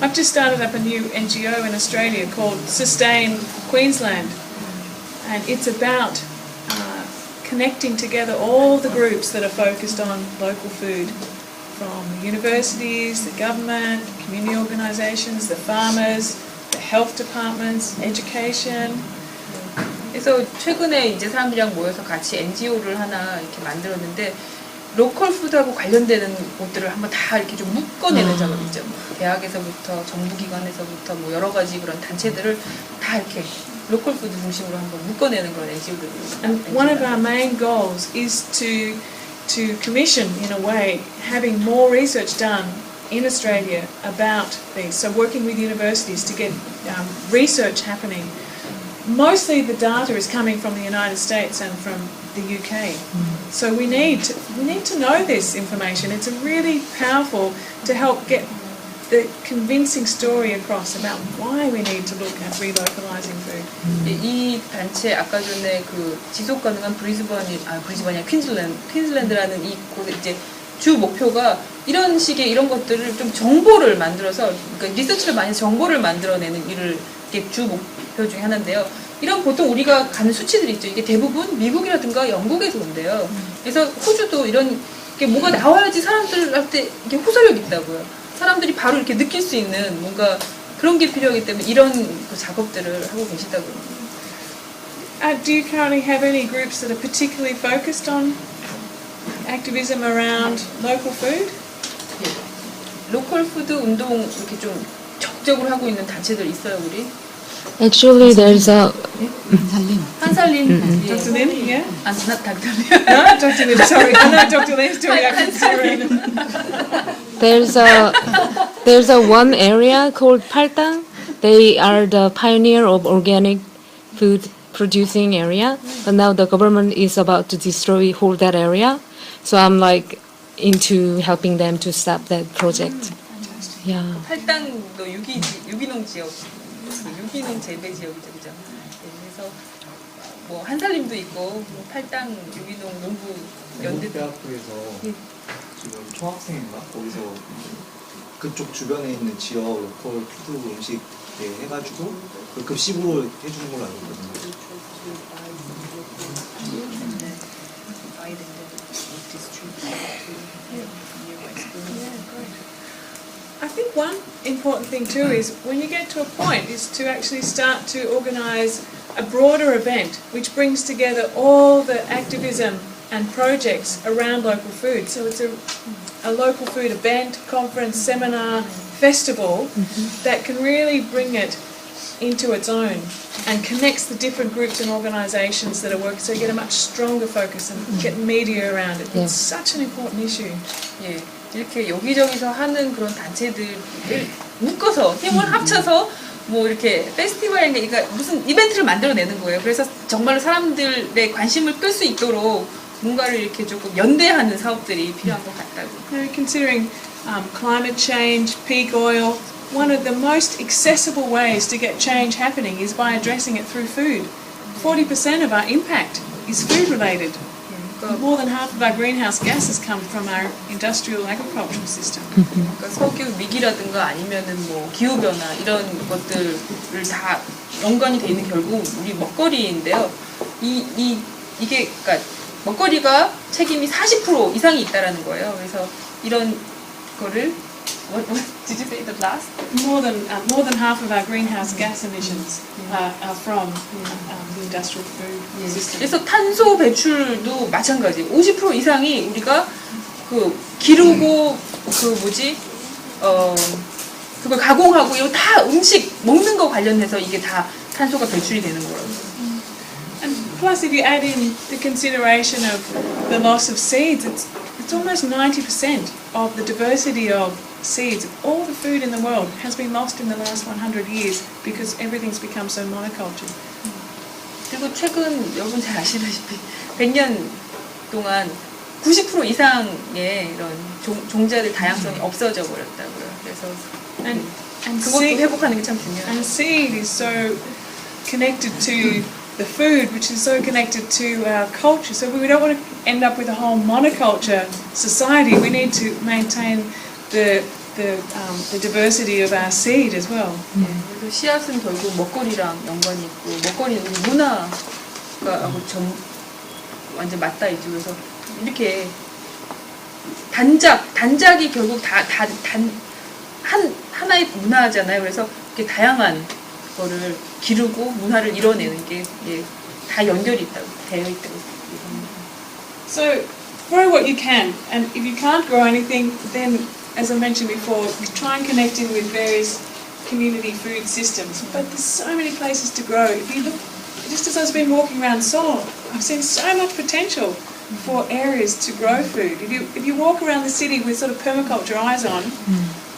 I've just started up a new NGO in Australia called Sustain Queensland, and it's about uh, connecting together all the groups that are focused on local food, from universities, the government, community organisations, the farmers, the health departments, education. 그래서 최근에 이제 사람들이랑 모여서 같이 NGO를 하나 이렇게 만들었는데 로컬 푸드하고 관련되는 곳들을 한번 다 이렇게 좀 묶어내는 아. 작업이죠. 뭐 대학에서부터 정부기관에서부터 뭐 여러 가지 그런 단체들을 다 이렇게 로컬 푸드 중심으로 한번 묶어내는 그런 NGO들이 And one of our main goals is to to commission, in a way, having more research done in Australia about these. So working with universities to get um, research happening. Mostly the data is coming from the United States and from the UK. So we need to, we need to know this information. It's really powerful to help get the convincing story across about why we need to look at relocalizing food. 이 단체 아까 전에 그 지속 가능한 브리즈번이 아 브리즈번이 퀸즐랜드 퀸즐랜드라는 이 곳의 이제 주 목표가 이런 식의 이런 것들을 좀 정보를 만들어서 그러니까 리서치를 많이 정보를 만들어내는 일을 이게 주 목표 중에 하나인데요. 이런 보통 우리가 가는 수치들이 있죠. 이게 대부분 미국이라든가 영국에서 온대요. 그래서 호주도 이런 게 뭐가 나와야지 사람들한테 이게 호소력 있다고요. 사람들이 바로 이렇게 느낄 수 있는 뭔가 그런 게 필요하기 때문에 이런 그 작업들을 하고 계시다고 합니다. Uh, do you currently have any groups that are particularly focused on activism around local food? 로컬 푸드 운동 이렇게 좀 적극적으로 하고 있는 단체들 있어요 우리? Actually, there's a 살림. 한살림 예. Dr. Lin, yeah? 아, 나 닥터님. No, Dr. Lin, sorry. I know Dr. Lin's doing our considering. there's a there's a one area called Paltang. They are the pioneer of organic food producing area, but now the government is about to destroy whole that area. So I'm like into helping them to stop that project. Yeah. 팔당도 유기 유기농 지역, 유기농 재배 지역이죠, 그죠? 네, 그래서 뭐 한살림도 있고 뭐 팔당 유기농 농부 연대 대학교에서 예. 지금 총학생인가 거기서 그쪽 주변에 있는 지역 로컬 푸드 음식 예, 해가지고 그 급식으로 해주는 걸로 알고 있거든요. I think one important thing too is when you get to a point is to actually start to organise a broader event which brings together all the activism and projects around local food. So it's a, a local food event, conference, seminar, festival that can really bring it into its own and connects the different groups and organisations that are working so you get a much stronger focus and get media around it. Yeah. It's such an important issue. 예, 이렇게 여기저기서 하는 그런 단체들을 묶어서 힘을 합쳐서 뭐 이렇게 페스티벌 그러니까 무슨 이벤트를 만들어내는 거예요. 그래서 정말로 사람들의 관심을 끌 수 있도록 뭔가를 이렇게 조금 연대하는 사업들이 필요한 것 같다고. Considering um, climate change, peak oil, one of the most accessible ways to get change happening is by addressing it through food. 40% of our impact is food related. More than half of our greenhouse gases come from our industrial agricultural system. 그러니까 석유 위기라든가 아니면은 뭐 기후 변화 이런 것들을 다 연관이 돼 있는 결국 우리 먹거리인데요. 이, 이 이 게 그러니까 먹거리가 책임이 40% 이상이 있다라는 거예요. 그래서 이런 거를 what, what did you say the last? More than uh, more than half of our greenhouse gas emissions uh, are from um, the industrial food system. 그래서 탄소 배출도 마찬가지. 50% 이상이 우리가 그 기르고 그 뭐지 어 그걸 가공하고 이거 다 음식 먹는 거 관련해서 이게 다 탄소가 배출이 되는 거예요. And plus, if you add in the consideration of the loss of seeds, it's, it's almost 90% of the diversity of seeds. All the food in the world has been lost in the last 100 years because everything's become so monocultured. 그리고 최근 여러분 잘 아시다시피 100년 동안 90% 이상의 이런 종, 종자들 다양성이 없어져 버렸다고요. 그래서 And, and, 그것도 seed, 회복하는 게 참 중요해요. and seed is so connected to the food, which is so connected to our culture. So we don't want to end up with a whole monoculture society. We need to maintain the the um, the diversity of our seed as well. 예, 그래서 씨앗은 결국 먹거리랑 연관이 있고 먹거리는 우리 문화가 점 완전 맞닿아 있죠. 그래서 이렇게 단작 단작이 결국 다단한 하나의 문화잖아요. 그래서 이렇게 다양한 거를 기르고 문화를 이뤄내는 게 예, 다 연결이 있다고 되어 있다고. So grow what you can, and if you can't grow anything, then as I mentioned before, try and connect in with various community food systems. But there's so many places to grow. If you look, just as I've been walking around Seoul, I've seen so much potential for areas to grow food. If you if you walk around the city with sort of permaculture eyes on,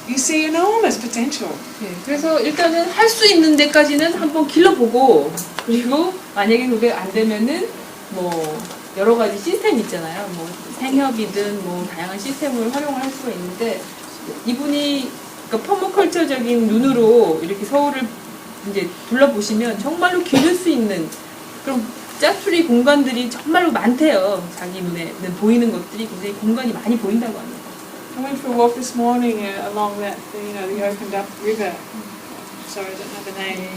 you see enormous potential. 예, 그래서 일단은 할 수 있는 데까지는 한번 길러보고 그리고 만약에 그게 안 되면은 뭐 여러 가지 시스템 있잖아요. 뭐 생협이든 뭐 다양한 시스템을 활용을 할 수가 있는데 이분이 그러니까 퍼머컬처적인 눈으로 이렇게 서울을 이제 둘러보시면 정말로 기를 수 있는 그런 짜투리 공간들이 정말로 많대요. 자기 눈에는 보이는 것들이 굉장히 공간이 많이 보인다고 합니다. I went for a walk this morning uh, along that, you know, the opened up river. Sorry, I don't know the name.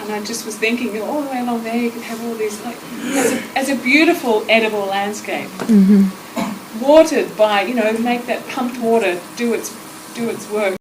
And I just was thinking, you know, all the way along there, you could have all these, like, as a, as a beautiful edible landscape, mm-hmm. watered by, you know, make that pumped water do its do its work.